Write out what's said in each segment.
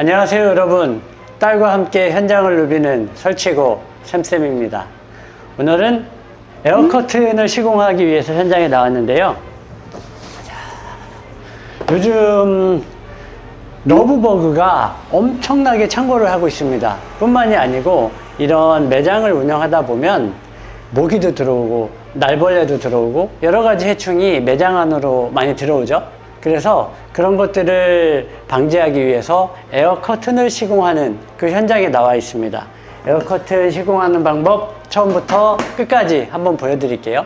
안녕하세요 여러분. 딸과 함께 현장을 누비는 설치고 샘쌤입니다. 오늘은 에어커튼을 시공하기 위해서 현장에 나왔는데요. 자, 요즘 러브버그가 엄청나게 창궐을 하고 있습니다. 뿐만이 아니고 이런 매장을 운영하다 보면 모기도 들어오고 날벌레도 들어오고 여러 가지 해충이 매장 안으로 많이 들어오죠 그래서 그런 것들을 방지하기 위해서 에어 커튼을 시공하는 그 현장에 나와 있습니다. 에어 커튼 시공하는 방법 처음부터 끝까지 한번 보여드릴게요.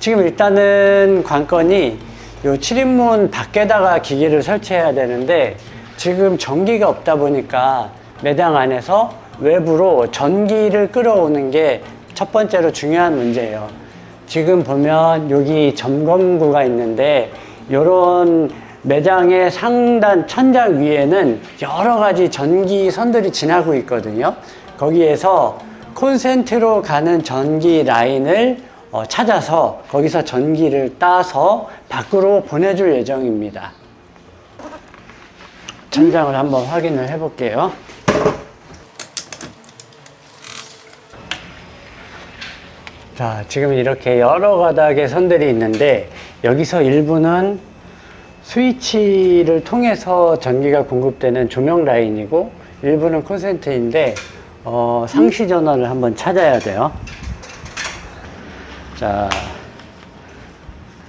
지금 일단은 관건이 요 7인문 밖에다가 기계를 설치해야 되는데 지금 전기가 없다 보니까 매장 안에서 외부로 전기를 끌어오는 게 첫 번째로 중요한 문제예요. 지금 보면 여기 점검구가 있는데 이런 매장의 상단 천장 위에는 여러 가지 전기 선들이 지나고 있거든요. 거기에서 콘센트로 가는 전기 라인을 어, 찾아서 거기서 전기를 따서 밖으로 보내줄 예정입니다. 천장을 한번 확인을 해볼게요. 자, 지금 이렇게 여러 가닥의 선들이 있는데 여기서 일부는 스위치를 통해서 전기가 공급되는 조명 라인이고 일부는 콘센트인데 어, 상시 전원을 한번 찾아야 돼요. 자,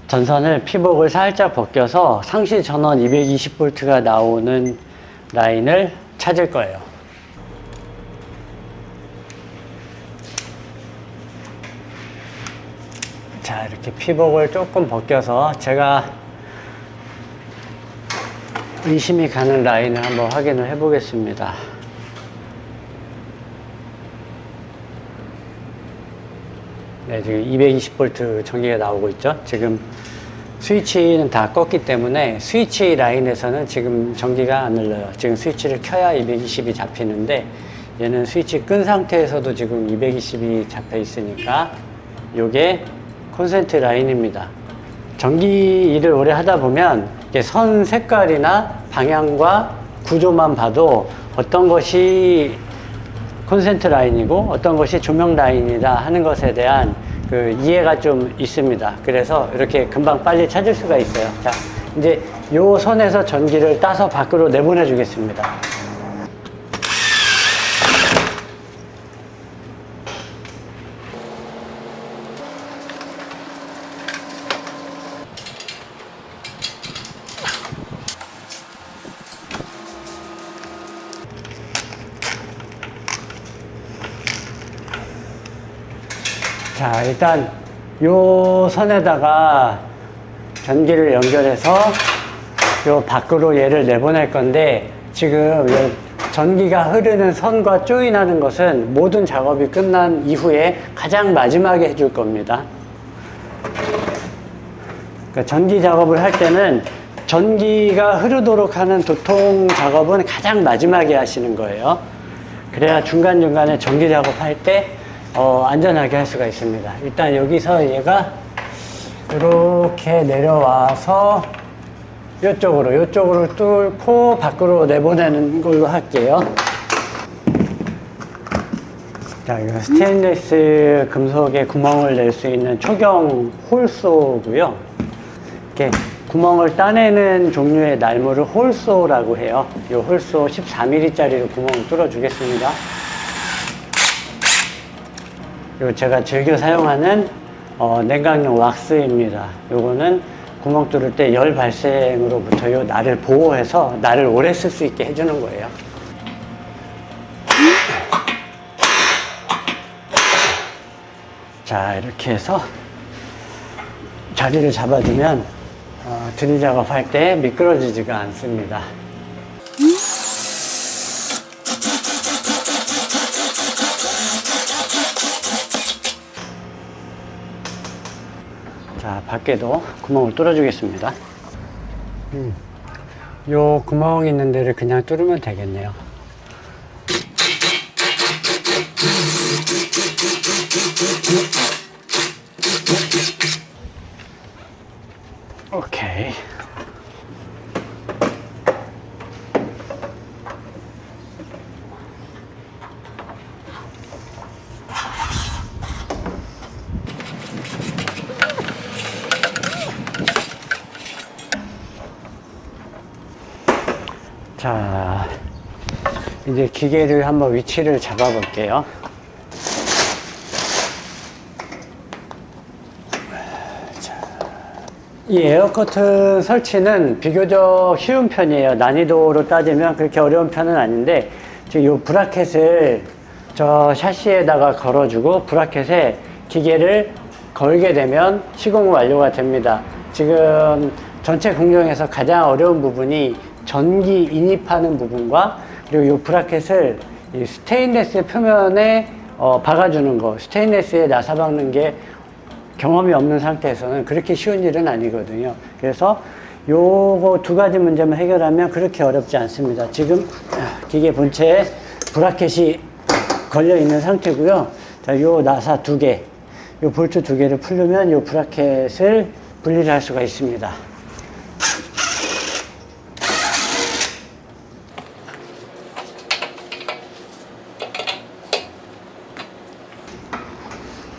전선을 피복을 살짝 벗겨서 상시 전원 220V가 나오는 라인을 찾을 거예요. 자, 이렇게 피복을 조금 벗겨서 제가 의심이 가는 라인을 한번 확인을 해 보겠습니다. 네, 지금 220V 전기가 나오고 있죠. 지금 스위치는 다 껐기 때문에 스위치 라인에서는 지금 전기가 안 흘러요. 지금 스위치를 켜야 220이 잡히는데 얘는 스위치 끈 상태에서도 지금 220이 잡혀 있으니까 요게 콘센트 라인입니다. 전기 일을 오래 하다 보면 선 색깔이나 방향과 구조만 봐도 어떤 것이 콘센트 라인이고 어떤 것이 조명 라인이다 하는 것에 대한 그 이해가 좀 있습니다. 그래서 이렇게 금방 빨리 찾을 수가 있어요. 자, 이제 요 선에서 전기를 따서 밖으로 내보내 주겠습니다. 자, 일단 요 선에다가 전기를 연결해서 요 밖으로 얘를 내보낼 건데 지금 요 전기가 흐르는 선과 조인하는 것은 모든 작업이 끝난 이후에 가장 마지막에 해줄 겁니다. 그러니까 전기 작업을 할 때는 전기가 흐르도록 하는 도통 작업은 가장 마지막에 하시는 거예요. 그래야 중간중간에 전기 작업할 때 어, 안전하게 할 수가 있습니다. 일단 여기서 얘가 이렇게 내려와서 이쪽으로 이쪽으로 뚫고 밖으로 내보내는 걸로 할게요. 자, 이거 스테인리스 금속에 구멍을 낼 수 있는 초경 홀소고요. 이렇게 구멍을 따내는 종류의 날무를 홀소라고 해요. 이 홀소 14mm짜리로 구멍을 뚫어 주겠습니다. 그리고 제가 즐겨 사용하는 어, 냉각용 왁스입니다. 요거는 구멍 뚫을 때 열 발생으로부터 요 날을 보호해서 날을 오래 쓸 수 있게 해주는 거예요. 자, 이렇게 해서 자리를 잡아주면 어, 드릴 작업할 때 미끄러지지가 않습니다. 밖에도 구멍을 뚫어주겠습니다. 음, 요 구멍 있는 데를 그냥 뚫으면 되겠네요. 오케이. 이제 기계를 한번 위치를 잡아 볼게요. 이 에어커튼 설치는 비교적 쉬운 편이에요. 난이도로 따지면 그렇게 어려운 편은 아닌데, 지금 이 브라켓을 저 샤시에다가 걸어주고, 브라켓에 기계를 걸게 되면 시공 완료가 됩니다. 지금 전체 공정에서 가장 어려운 부분이 전기 인입하는 부분과 그리고 이 브라켓을 이 스테인레스 표면에 어, 박아주는 거, 스테인레스에 나사 박는 게 경험이 없는 상태에서는 그렇게 쉬운 일은 아니거든요. 그래서 요거 두 가지 문제만 해결하면 그렇게 어렵지 않습니다. 지금 기계 본체에 브라켓이 걸려 있는 상태고요. 자, 요 나사 두 개, 요 볼트 두 개를 풀려면 요 브라켓을 분리를 할 수가 있습니다.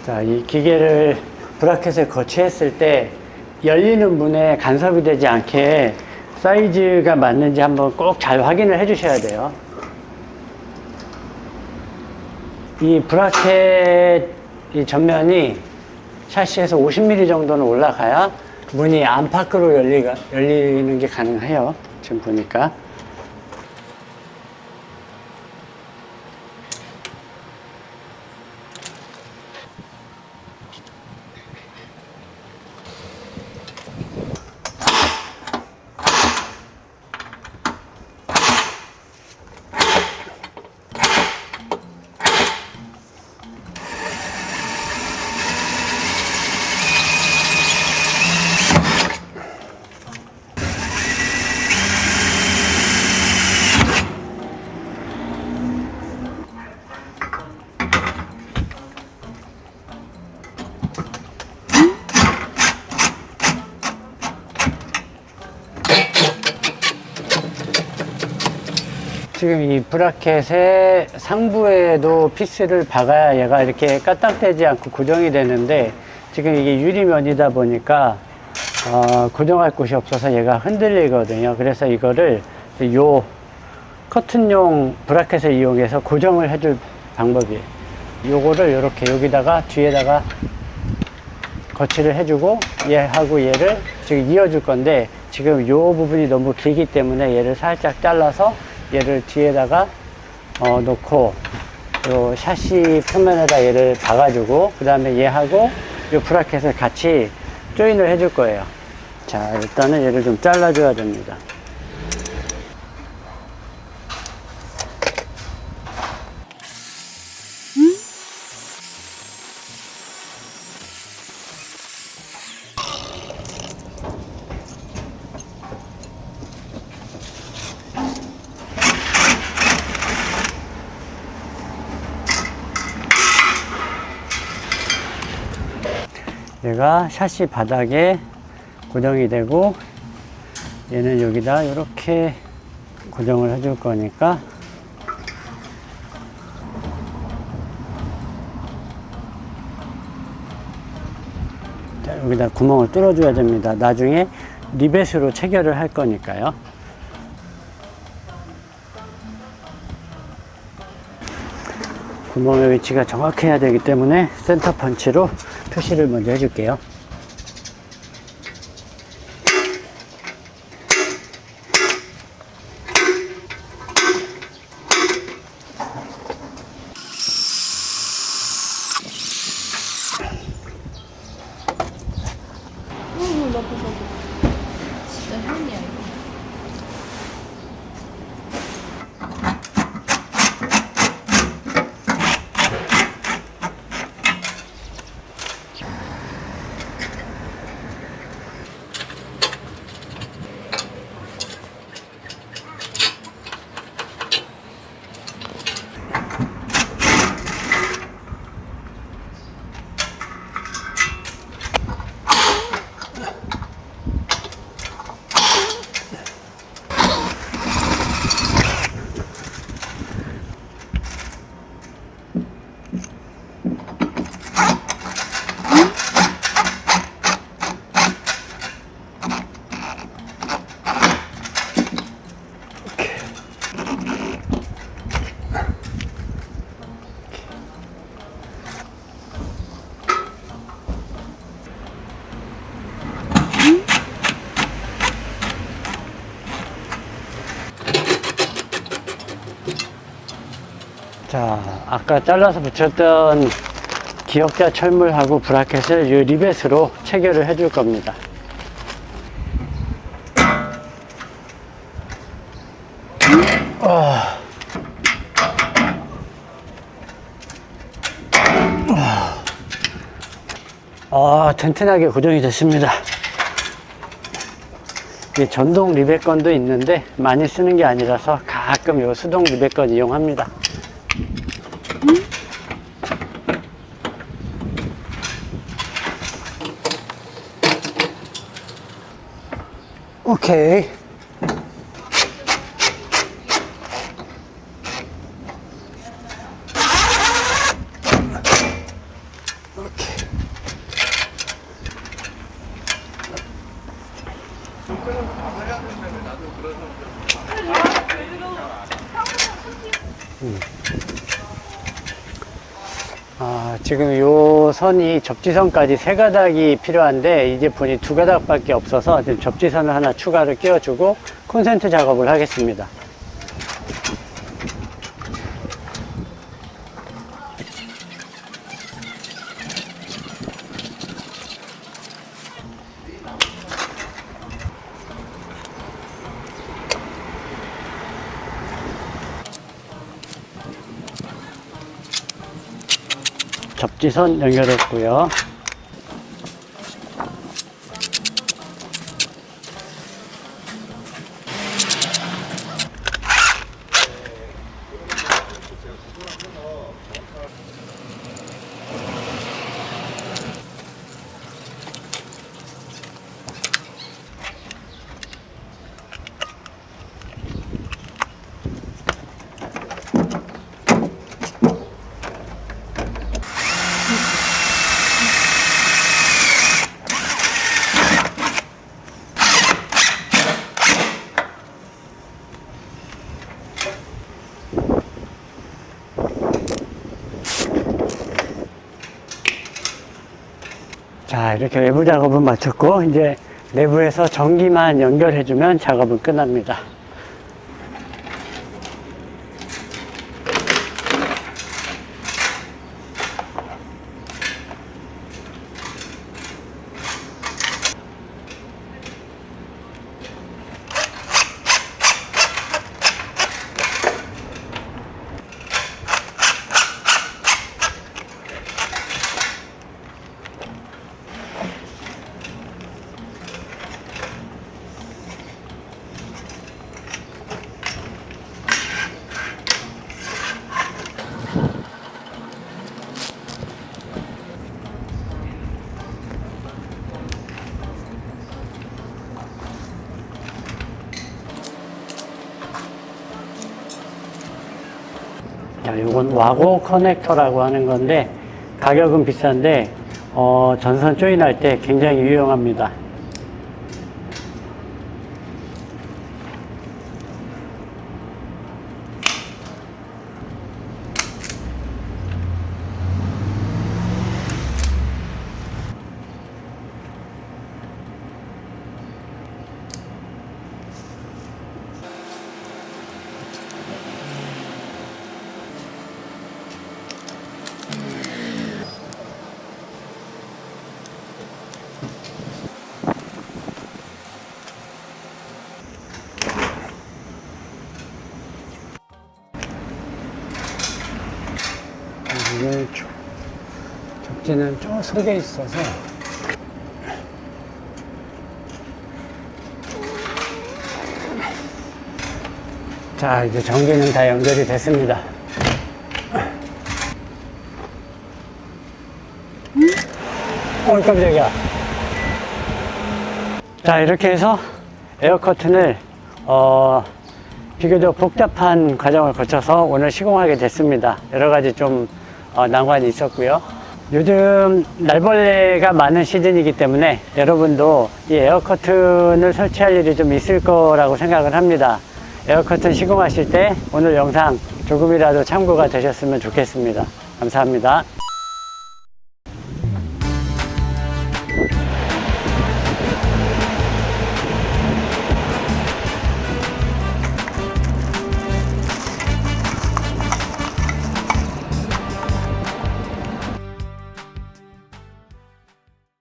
자, 이 기계를 브라켓에 거치했을 때 열리는 문에 간섭이 되지 않게 사이즈가 맞는지 한번 꼭 잘 확인을 해 주셔야 돼요. 이 브라켓 이 전면이 샤시에서 50mm 정도는 올라가야 문이 안팎으로 열리가, 열리는 게 가능해요. 지금 보니까. 지금 이 브라켓의 상부에도 피스를 박아야 얘가 이렇게 까딱대지 않고 고정이 되는데 지금 이게 유리면이다 보니까 어, 고정할 곳이 없어서 얘가 흔들리거든요. 그래서 이거를 요 커튼용 브라켓을 이용해서 고정을 해줄 방법이에요. 요거를 이렇게 여기다가 뒤에다가 거치를 해주고 얘하고 얘를 지금 이어줄 건데 지금 요 부분이 너무 길기 때문에 얘를 살짝 잘라서 얘를 뒤에다가 어, 놓고 요 샤시 표면에다 얘를 박아주고 그 다음에 얘하고 요 브라켓을 같이 조인을 해줄 거예요. 자 일단은 얘를 좀 잘라줘야 됩니다. 얘가 샤시 바닥에 고정이 되고 얘는 여기다 이렇게 고정을 해줄 거니까 자, 여기다 구멍을 뚫어줘야 됩니다. 나중에 리벳으로 체결을 할 거니까요. 구멍의 위치가 정확해야 되기 때문에 센터 펀치로 표시를 먼저 해줄게요. 아까 잘라서 붙였던 기역자 철물하고 브라켓을 이 리벳으로 체결을 해줄 겁니다. 아, 튼튼하게 고정이 됐습니다. 이 전동 리벳건도 있는데 많이 쓰는 게 아니라서 가끔 요 수동 리벳건 이용합니다. 오케이. 오케이. 아, 지금 요 선이 접지선까지 세 가닥이 필요한데 이 제품이 두 가닥밖에 없어서 지금 접지선을 하나 추가로 끼워주고 콘센트 작업을 하겠습니다. 접 지선 연결했고요. 자, 이렇게 외부 작업은 마쳤고, 이제 내부에서 전기만 연결해주면 작업은 끝납니다. 자, 이건 와고 커넥터라고 하는 건데 가격은 비싼데 어, 전선 조인할 때 굉장히 유용합니다. 이게 조- 접지는 저 속에 있어서 자 이제 전기는 다 연결이 됐습니다 어 깜짝이야 자 이렇게 해서 에어 커튼을 어, 비교적 복잡한 과정을 거쳐서 오늘 시공하게 됐습니다. 여러 가지 좀 어, 난관이 있었고요. 요즘 날벌레가 많은 시즌이기 때문에 여러분도 이 에어 커튼을 설치할 일이 좀 있을 거라고 생각을 합니다. 에어 커튼 시공하실 때 오늘 영상 조금이라도 참고가 되셨으면 좋겠습니다. 감사합니다.